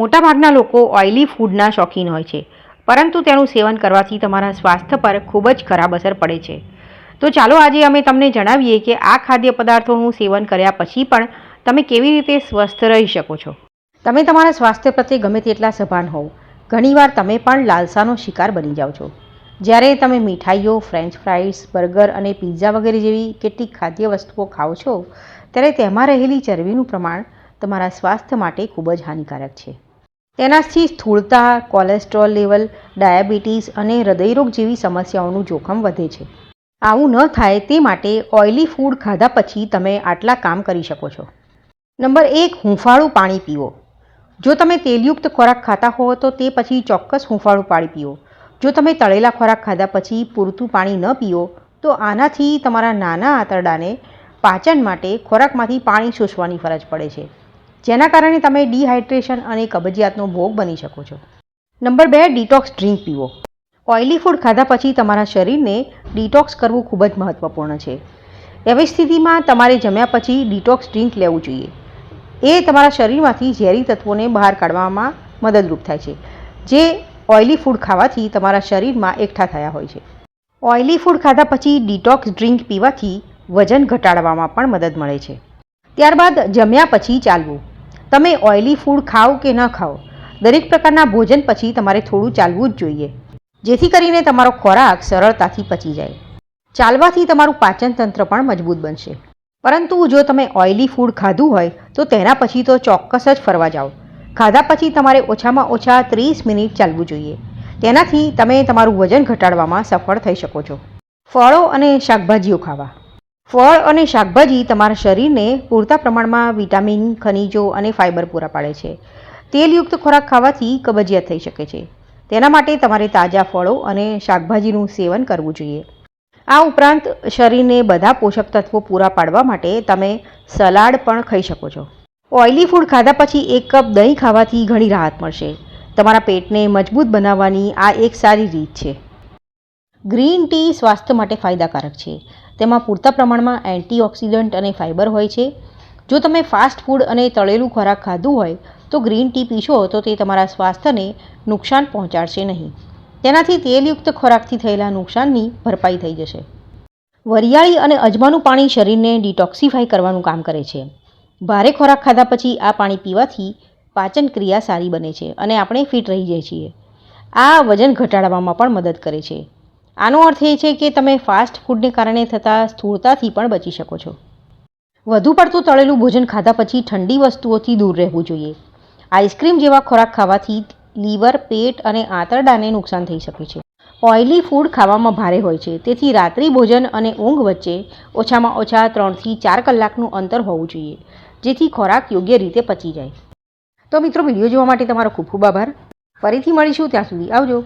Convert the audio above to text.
મોટાભાગના લોકો ઓઇલી ફૂડના શોખીન હોય છે, પરંતુ તેનું સેવન કરવાથી તમારા સ્વાસ્થ્ય પર ખૂબ જ ખરાબ અસર પડે છે. તો ચાલો આજે અમે તમને જણાવીએ કે આ ખાદ્ય પદાર્થોનું સેવન કર્યા પછી પણ તમે કેવી રીતે સ્વસ્થ રહી શકો છો. તમે તમારા સ્વાસ્થ્ય પ્રત્યે ગમે તેટલા સભાન હોવ, ઘણીવાર તમે પણ લાલસાનો શિકાર બની જાઓ છો. જ્યારે તમે મીઠાઈઓ ફ્રેન્ચ ફ્રાઈસ બર્ગર અને પિઝા વગેરે જેવી કેટલીક ખાદ્ય વસ્તુઓ ખાઓ છો, ત્યારે તેમાં રહેલી ચરબીનું પ્રમાણ તમારા સ્વાસ્થ્ય માટે ખૂબ જ હાનિકારક છે. તેનાથી સ્થૂળતા, કોલેસ્ટ્રોલ લેવલ, ડાયાબિટીસ અને હૃદયરોગ જેવી સમસ્યાઓનું જોખમ વધે છે. આવું ન થાય તે માટે ઓઇલી ફૂડ ખાધા પછી તમે આટલા કામ કરી શકો છો. નંબર એક, હૂંફાળું પાણી પીવો. જો તમે તેલયુક્ત ખોરાક ખાતા હો તો તે પછી ચોક્કસ હૂંફાળું પાણી પીવો. જો તમે તળેલા ખોરાક ખાધા પછી પૂરતું પાણી ન પીઓ તો આનાથી તમારા નાના આંતરડાને પાચન માટે ખોરાકમાંથી પાણી શોષવાની ફરજ પડે છે. જેના કારણે તમે ડિહાઇડ્રેશન અને કબજિયાતનો ભોગ બની શકો છો. નંબર બે, ડિટોક્સ ડ્રિંક પીવો. ઓઇલી ફૂડ ખાધા પછી તમારા શરીરને ડિટોક્સ કરવું ખૂબ જ મહત્ત્વપૂર્ણ છે. એવી સ્થિતિમાં તમારે જમ્યા પછી ડિટોક્સ ડ્રિંક લેવું જોઈએ. એ તમારા શરીરમાંથી ઝેરી તત્વોને બહાર કાઢવામાં મદદરૂપ થાય છે, જે ઓઇલી ફૂડ ખાવાથી તમારા શરીરમાં એકઠા થયા હોય છે. ઓઇલી ફૂડ ખાધા પછી ડિટોક્સ ડ્રિંક પીવાથી વજન ઘટાડવામાં પણ મદદ મળે છે. ત્યારબાદ જમ્યા પછી ચાલવું. તમે ઓઇલી ફૂડ ખાઓ કે ન ખાઓ, દરેક પ્રકારના ભોજન પછી તમારે થોડું ચાલવું જ જોઈએ, જેથી કરીને તમારો ખોરાક સરળતાથી પચી જાય. ચાલવાથી તમારું પાચન તંત્ર પણ મજબૂત બનશે. પરંતુ જો તમે ઓઇલી ફૂડ ખાધું હોય, તો તેના પછી તો ચોક્કસ જ ફરવા જાઓ. ખાધા પછી તમારે ઓછામાં ઓછા ત્રીસ મિનિટ ચાલવું જોઈએ. તેનાથી તમે તમારું વજન ઘટાડવામાં સફળ થઈ શકો છો. ફળો અને શાકભાજીઓ ખાવા. ફળ અને શાકભાજી તમારા શરીરને પૂરતા પ્રમાણમાં વિટામિન, ખનિજો અને ફાઇબર પૂરા પાડે છે. તેલયુક્ત ખોરાક ખાવાથી કબજિયાત થઈ શકે છે. તેના માટે તમારે તાજા ફળો અને શાકભાજીનું સેવન કરવું જોઈએ. આ ઉપરાંત શરીરને બધા પોષક તત્વો પૂરા પાડવા માટે તમે સલાડ પણ ખાઈ શકો છો. ઓઇલી ફૂડ ખાધા પછી એક કપ દહીં ખાવાથી ઘણી રાહત મળશે. તમારા પેટને મજબૂત બનાવવાની આ એક સારી રીત છે. ગ્રીન ટી સ્વાસ્થ્ય માટે ફાયદાકારક છે. તેમાં પૂરતા પ્રમાણમાં એન્ટીઓક્સિડન્ટ અને ફાઇબર હોય છે. જો તમે ફાસ્ટ ફૂડ અને તળેલું ખોરાક ખાધું હોય, તો ગ્રીન ટી પીશો તો તે તમારા સ્વાસ્થ્યને નુકસાન પહોંચાડશે નહીં. તેનાથી તેલયુક્ત ખોરાકથી થયેલા નુકસાનની ભરપાઈ થઈ જશે. વરિયાળી અને અજમાનું પાણી શરીરને ડિટોક્સિફાઈ કરવાનું કામ કરે છે. ભારે ખોરાક ખાધા પછી આ પાણી પીવાથી પાચન ક્રિયા સારી બને છે અને આપણે ફિટ રહી જઈએ છીએ. આ વજન ઘટાડવામાં પણ મદદ કરે છે. આનો અર્થ એ છે કે તમે ફાસ્ટ ફૂડને કારણે થતા સ્થૂળતાથી પણ બચી શકો છો. વધુ પડતું તળેલું ભોજન ખાધા પછી ઠંડી વસ્તુઓથી દૂર રહેવું જોઈએ. આઈસ્ક્રીમ જેવા ખોરાક ખાવાથી લીવર, પેટ અને આંતરડાને નુકસાન થઈ શકે છે. ઓઇલી ફૂડ ખાવામાં ભારે હોય છે, તેથી રાત્રિ ભોજન અને ઊંઘ વચ્ચે ઓછામાં ઓછા ત્રણથી ચાર કલાકનું અંતર હોવું જોઈએ, જેથી ખોરાક યોગ્ય રીતે પચી જાય. તો મિત્રો, વીડિયો જોવા માટે તમારો ખૂબ ખૂબ આભાર. ફરીથી મળીશું, ત્યાં સુધી આવજો.